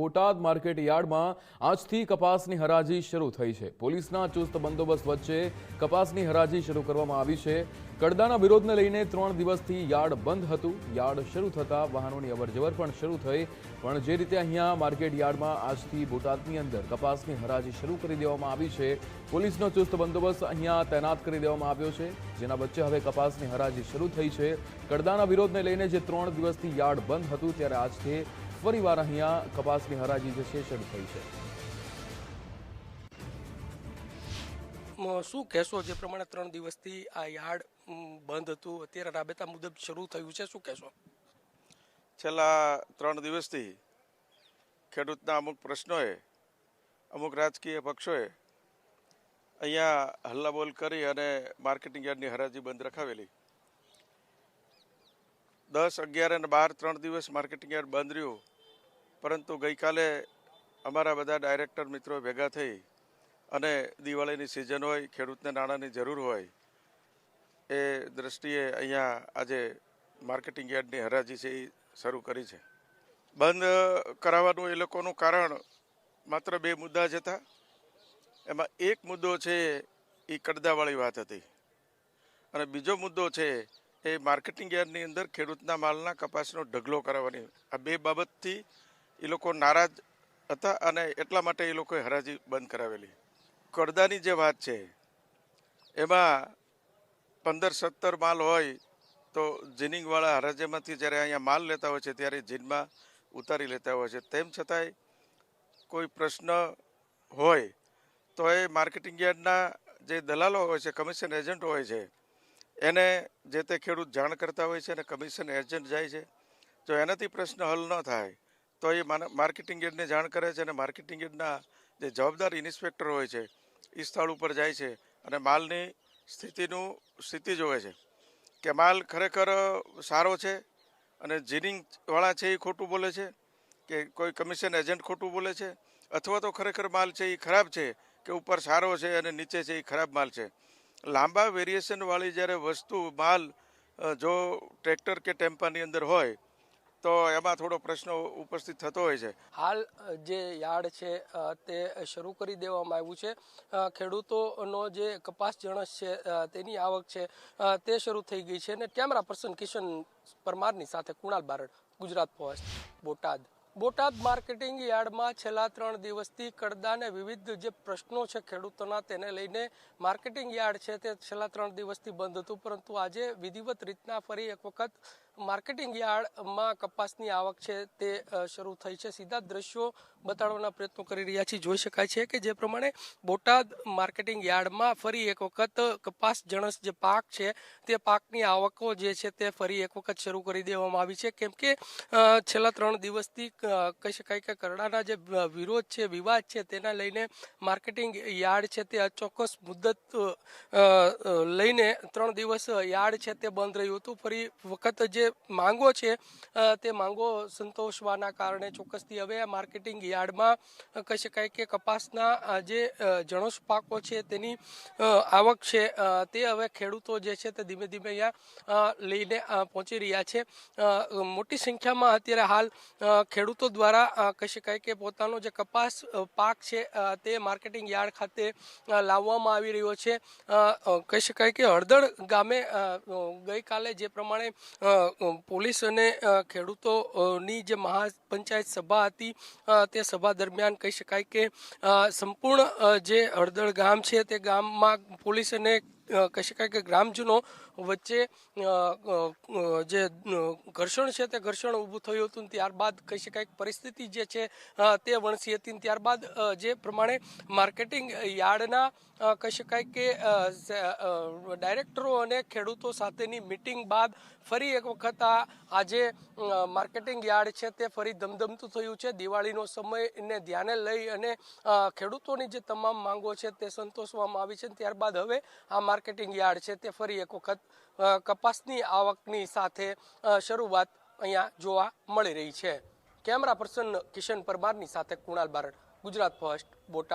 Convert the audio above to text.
Botad market યાર્ડમાં આજથી કપાસની હરાજી શરૂ થઈ છે. પોલીસના ચુસ્ત બંદોબસ્ત વચ્ચે કપાસની હરાજી શરૂ કરવામાં આવી છે. કડદાના વિરોધને લઈને ત્રણ દિવસથી યાર્ડ બંધ હતું. યાર્ડ શરૂ થતાં વાહનોની અવરજવર પણ શરૂ થઈ. પણ જે રીતે અહીંયા માર્કેટ યાર્ડમાં આજથી બોટાદની અંદર કપાસની હરાજી શરૂ કરી દેવામાં આવી છે, પોલીસનો ચુસ્ત બંદોબસ્ત અહીંયા તૈનાત કરી દેવામાં આવ્યો છે. જેના વચ્ચે હવે કપાસની હરાજી શરૂ થઈ છે. કડદાના વિરોધને લઈને જે ત્રણ દિવસથી યાર્ડ બંધ હતું, ત્યારે આજથી ફરીવાર અહીંયા કપાસની હરાજી જે છે શરૂ થઈ છે. શું કહેશો જે પ્રમાણે ત્રણ દિવસથી આ યાર્ડ બંધ હતું? અત્યારે રાબેતા મુજબ શરૂ થયું છે શું કહેશો? છેલ્લા ત્રણ દિવસથી ખેડૂતના અમુક પ્રશ્નોએ અમુક રાજકીય પક્ષોએ અહીંયા હલ્લાબોલ કરી અને માર્કેટિંગ યાર્ડની હરાજી બંધ રખાવેલી. દસ અગિયાર અને બાર ત્રણ દિવસ માર્કેટિંગ યાર્ડ બંધ રહ્યું. પરંતુ ગઈકાલે અમારા બધા ડાયરેક્ટર મિત્રો ભેગા થઈ અને દિવાળીની સિઝન હોય, ખેડૂતને નાણાંની જરૂર હોય, એ દ્રષ્ટિએ અહીંયા આજે માર્કેટિંગ યાર્ડની હરાજી છે એ શરૂ કરી છે. બંધ કરાવવાનું એ લોકોનું કારણ માત્ર બે મુદ્દા જ હતા. એમાં એક મુદ્દો છે એ કડદાવાળી વાત હતી. અને બીજો મુદ્દો છે એ માર્કેટિંગ યાર્ડની અંદર ખેડૂતના માલના કપાસનો ઢગલો કરાવવાની. આ બે બાબતથી એ લોકો નારાજ હતા અને એટલા માટે એ લોકોએ હરાજી બંધ કરાવેલી. કડદાની જે વાત છે, એમાં પંદર સત્તર માલ હોય તો જીનિંગવાળા હરાજીમાંથી જ્યારે અહીંયા માલ લેતા હોય છે, ત્યારે જીનમાં ઉતારી લેતા હોય છે. તેમ છતાંય કોઈ પ્રશ્ન હોય તો એ માર્કેટિંગ યાર્ડના જે દલાલો હોય છે, કમિશન એજન્ટ હોય છે, એને જે તે ખેડૂત જાણ કરતા હોય છે અને કમિશન એજન્ટ જાય છે. જો એનાથી પ્રશ્ન હલ ન થાય તો એ માર્કેટિંગ યાર્ડને જાણ કરે છે અને માર્કેટિંગ યાર્ડના જે જવાબદાર ઇન્સ્પેક્ટર હોય છે એ સ્થળ ઉપર જાય છે અને માલની સ્થિતિનું, સ્થિતિ જોવે છે કે માલ ખરેખર સારો છે અને જીનિંગવાળા છે એ ખોટું બોલે છે કે કોઈ કમિશન એજન્ટ ખોટું બોલે છે અથવા તો ખરેખર માલ છે એ ખરાબ છે કે ઉપર સારો છે અને નીચે છે એ ખરાબ માલ છે. લાંબા વેરિએશનવાળી જ્યારે વસ્તુ માલ જો ટ્રેક્ટર કે ટેમ્પાની અંદર હોય તો એમાં થોડો પ્રશ્ન ઉપસ્થિત થતો હોય છે. હાલ જે યાર્ડ છે તે શરૂ કરી દેવામાં આવ્યું છે. ખેડૂતોનો જે કપાસ જણસ છે તેની આવક છે તે શરૂ થઈ ગઈ છે અને કેમેરા પર્સન કિશન પરમારની સાથે કુણાલ બારડ, ગુજરાત પોસ્ટ, બોટાદ. બોટાદ માર્કેટિંગ યાર્ડમાં છેલ્લા ત્રણ દિવસથી કડદાને વિવિધ જે પ્રશ્નો છે ખેડૂતોના તેને લઈને માર્કેટિંગ યાર્ડ છે તે છેલ્લા ત્રણ દિવસથી બંધ હતું, પરંતુ આજે વિધિવત રીતના ફરી એક વખત માર્કેટિંગ યાર્ડમાં કપાસની આવક છે તે શરૂ થઈ છે. સીધા દ્રશ્યો બતાડવાના પ્રયત્નો કરી રહ્યા છીએ. જોઈ શકાય છે કે જે પ્રમાણે બોટાદ માર્કેટિંગ યાર્ડમાં ફરી એક વખત કપાસ જણસ જે પાક છે તે પાકની આવકો જે છે તે ફરી એક વખત શરૂ કરી દેવામાં આવી છે. કેમ કે છેલ્લા ત્રણ દિવસથી કહી શકાય કે કરડાના જે વિરોધ છે વિવાદ છે તેના લઈને માર્કેટિંગ યાર્ડ છે તે અચોક્કસ અ, લઈને ત્રણ દિવસ યાર્ડ છે તે બંધ રહ્યું હતું. ફરી વખત જે માંગો છે તે માંગો સંતોષવાના કારણે ચોક્કસથી હવે આ માર્કેટિંગ યાર્ડમાં કહી શકાય કે કપાસના જે જણોસ પાકો છે તેની આવક છે તે હવે ખેડૂતો જે છે તે ધીમે ધીમે અહીંયા લઈને પહોંચી રહ્યા છે. મોટી સંખ્યામાં અત્યારે હાલ ખેડૂતો દ્વારા કહી શકાય કે પોતાનો જે કપાસ પાક છે તે માર્કેટિંગ યાર્ડ ખાતે લાવવામાં આવી રહ્યો છે. કહી શકાય કે હળદળ ગામે ગઈકાલે જે પ્રમાણે પોલીસ અને ખેડૂતોની જે મહાપંચાયત સભા હતી તે સભા દરમિયાન કહી શકાય કે સંપૂર્ણ જે હળદળ ગામ છે તે ગામમાં પોલીસ અને કહી શકાય કે ગ્રામજનો વચ્ચે જે ઘર્ષણ છે તે ઘર્ષણ ઊભું થયું હતું ત્યારબાદ કહી શકાય પરિસ્થિતિ જે છે તે વણસી હતી ત્યારબાદ જે પ્રમાણે માર્કેટિંગ યાર્ડના કહી શકાય કે ડાયરેક્ટરો અને ખેડૂતો સાથેની મિટિંગ બાદ ફરી એક વખત આ આજે માર્કેટિંગ યાર્ડ છે તે ફરી ધમધમતું થયું છે. દિવાળીનો સમયને ધ્યાને લઈ અને ખેડૂતોની જે તમામ માંગો છે તે સંતોષવામાં આવી છે ત્યારબાદ હવે આ માર્કેટિંગ યાર્ડ છે તે ફરી એક વખત કપાસની આવકની સાથે શરૂઆત અહીંયા જોવા મળી રહી છે. કેમેરા પર્સન કિશન પરમારની સાથે કુણાલ બારડ, ગુજરાત ફર્સ્ટ, બોટાદ.